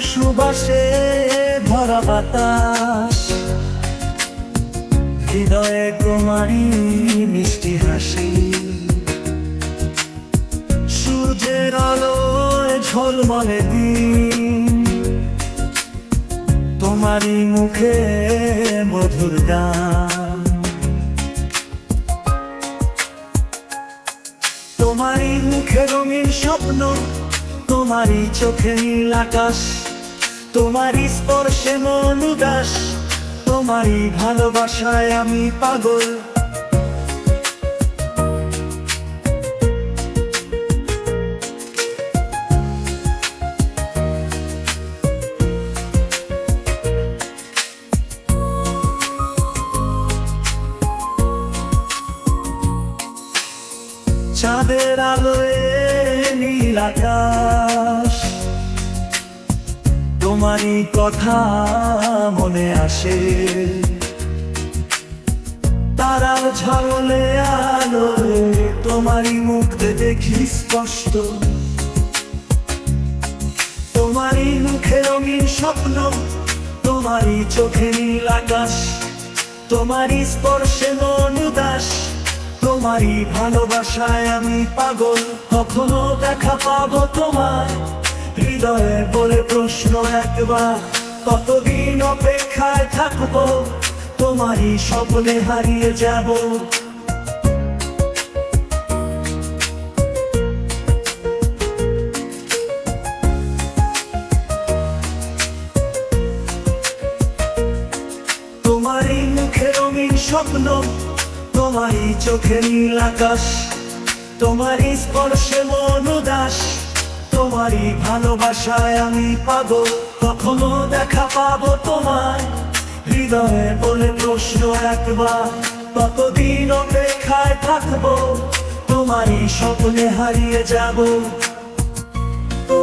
সুবাসে ভরা বাতাস। হৃদয়ে তোমারই মিষ্টি হাসি। সূর্যের আলোয় ঝলমলে দিন। তোমারই মুখে মধুর গান। তোমারই মুখে রঙিন স্বপ্ন তোমারই চোখে নীল আকাশ তোমারই স্পর্শে মন উদাস তোমারই ভালোবাসায় আমি পাগল। চাঁদের আলোয় নীল তোমারই কথা মনে আসে। তারার ঝললে আলোয় তোমারই মুখতে দেখি স্পষ্ট। তোমারই মুখে রঙিন স্বপ্ন, তোমারই চোখে নীল আকাশ, তোমারই স্পর্শে মন উদাস। তোমারই ভালোবাসায় আমি পাগল। কখনো দেখা পাবো তোমায়। হৃদয়ে বলে প্রশ্ন একবার, কতদিন অপেক্ষায় থাকব? তোমারই স্বপ্নে হারিয়ে যাব। তোমারই মুখে রঙিন স্বপ্ন তোমারই চোখে নীল আকাশ, তোমারই স্পর্শে মন উদাস তোমারই ভালোবাসায় আমি পাগল কখনো দেখা পাবো তোমায়। হৃদয়ে বলে প্রশ্ন একবার, কতদিন অপেক্ষায় থাকব? তোমারই স্বপ্নে হারিয়ে যাব। ও